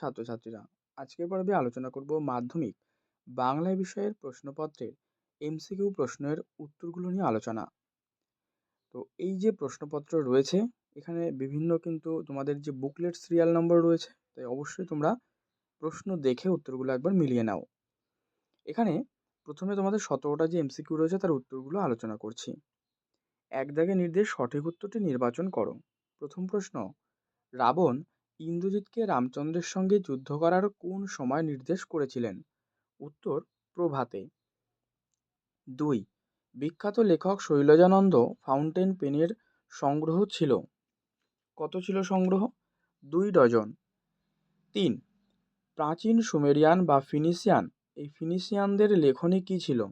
ছাত্রছাত্রীরা। আজকের পর্বে আলোচনা করব মাধ্যমিক। বাংলা বিষয়ের প্রশ্নপত্রের এমসিকিউ প্রশ্নের উত্তরগুলো নিয়ে আলোচনা। তো এই যে প্রশ্নপত্র রয়েছে, এখানে বিভিন্ন কিন্তু তোমাদের যে বুকলেট সিরিয়াল নম্বর রয়েছে, তাই অবশ্যই তোমরা প্রশ্ন দেখে উত্তরগুলো একবার মিলিয়ে নাও। এখানে প্রথমে তোমাদের সতেরোটা যে এমসিকিউ রয়েছে, তার উত্তরগুলো আলোচনা করছি। এক দাগে নির্দেশ সঠিক উত্তরটি নির্বাচন করো। প্রথম প্রশ্ন, রাবণ ইন্দ্রজিৎকে রামচন্দ্রের সঙ্গে যুদ্ধ করার কোন সময় নির্দেশ করেছিলেন? উত্তর, প্রভাতে। দুই, বিখ্যাত লেখক শৈলজানন্দ ফাউন্টেন পেনের সংগ্রহ ছিল। কত ছিল সংগ্রহ? দুই ডজন। তিন, প্রাচীন সুমেরিয়ান বা ফিনিশিয়ান এই ফিনিশিয়ানদের লেখনী কী ছিল?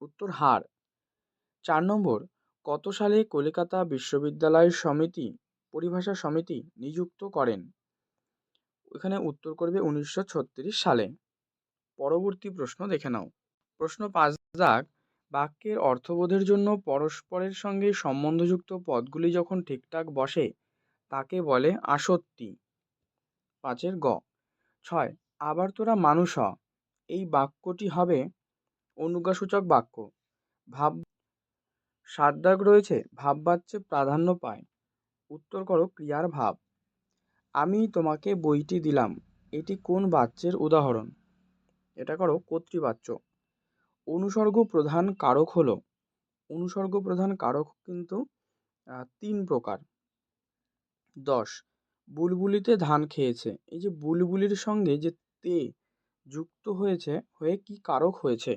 উত্তর, হার। চার নম্বর, কত সালে কলকাতা বিশ্ববিদ্যালয় সমিতি, পরিভাষা সমিতি নিযুক্ত করেন? এখানে উত্তর করবে উনিশশো ছত্রিশ সালে। পরবর্তী প্রশ্ন দেখে নাও। প্রশ্ন পাঁচ দাগ বাক্যের অর্থবোধের জন্য পরস্পরের সঙ্গে সম্বন্ধযুক্ত পদগুলি যখন ঠিকঠাক বসে, তাকে বলে আসত্তি পাঁচের গ। ছয়, আবার তোরা মানুষ হ। এই বাক্যটি হবে অনুজ্ঞাসূচক বাক্য। ভাব, সাত দাগ রয়েছে ভাববাচ্যে প্রাধান্য পায়। উত্তর করো ক্রিয়ার ভাব। আমি তোমাকে বইটি দিলাম। এটি কোন বাচ্যের উদাহরণ? এটা করো কর্তৃবাচ্য। অনুসর্গ প্রধান কারক হলো। অনুসর্গ প্রধান কারক কিন্তু তিন প্রকার। দশ। বুলবুলিতে ধান খেয়েছে। এই যে বুলবুলির সঙ্গে যে তে যুক্ত হয়েছে, হয়ে কি কারক হয়েছে?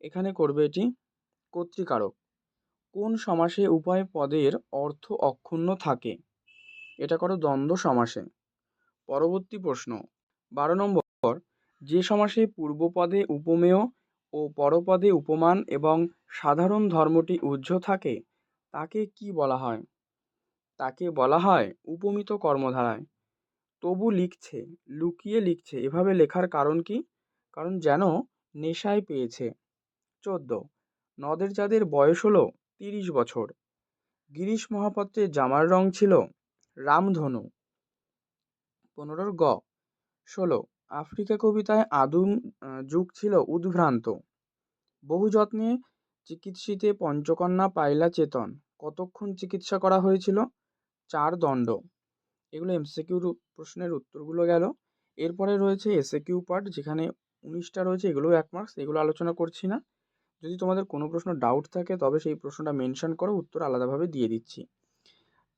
এখানে করবে এটি কর্তৃকারক। কোন সমাসে উভয় পদের অর্থ অক্ষুণ্ণ থাকে? এটা করো দ্বন্দ্ব সমাসে। পরবর্তী প্রশ্ন, বারো নম্বর, যে সমাসে পূর্বপদে উপমেয় ও পরপদে উপমান এবং সাধারণ ধর্মটি উজ্জ থাকে, তাকে কি বলা হয়? তাকে বলা হয় উপমিত কর্মধারায়। তবু লিখছে, লুকিয়ে লিখছে, এভাবে লেখার কারণ কি? কারণ যেন নেশায় পেয়েছে। চোদ্দ, নদের যাদের বয়স হলো তিরিশ বছর। গিরিশ মহাপাত্রের জামার রং ছিল রামধনু। পনেরোর গ। ষোলো। আফ্রিকা কবিতায় আদম যুগ ছিল উদ্ভ্রান্ত। বহু যত্নে চিকিৎসিতে পঞ্চকন্যা পাইলা চেতন। কতক্ষণ চিকিৎসা করা হয়েছিল? চার দণ্ড। এগুলো এমসিকিউ প্রশ্নের উত্তরগুলো গেল। এরপরে রয়েছে এসএ কিউ পার্ট, যেখানে উনিশটা রয়েছে, এগুলোও এক মার্কস, এগুলো আলোচনা করছি না। যদি তোমাদের কোনো প্রশ্ন ডাউট থাকে, তবে সেই প্রশ্নটা মেনশন করো, উত্তর আলাদাভাবে দিয়ে দিচ্ছি।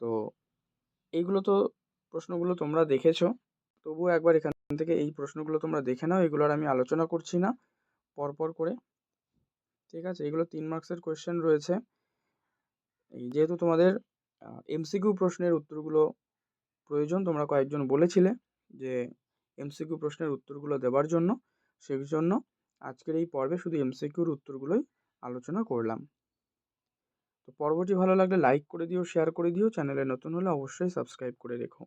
তো এইগুলো তো প্রশ্নগুলো তোমরা দেখেছ। তবুও একবার এখান থেকে এই প্রশ্নগুলো তোমরা দেখে নাও এগুলোর আমি আলোচনা করছি না, পরপর করে। ঠিক আছে, এগুলো তিন মার্কসের কোয়েশ্চেন রয়েছে। এই যেহেতু তোমাদের এমসিকিউ প্রশ্নের উত্তরগুলো প্রয়োজন, তোমরা কয়েকজন বলেছিলে যে এমসিকিউ প্রশ্নের উত্তরগুলো দেওয়ার জন্য সেই জন্য আজকের এই পর্বে শুধু এমসিকিউর উত্তরগুলোই আলোচনা করলাম। তো পর্বটি ভালো লাগলে লাইক করে দিও শেয়ার করে দিও চ্যানেলে নতুন হলে অবশ্যই সাবস্ক্রাইব করে রেখো।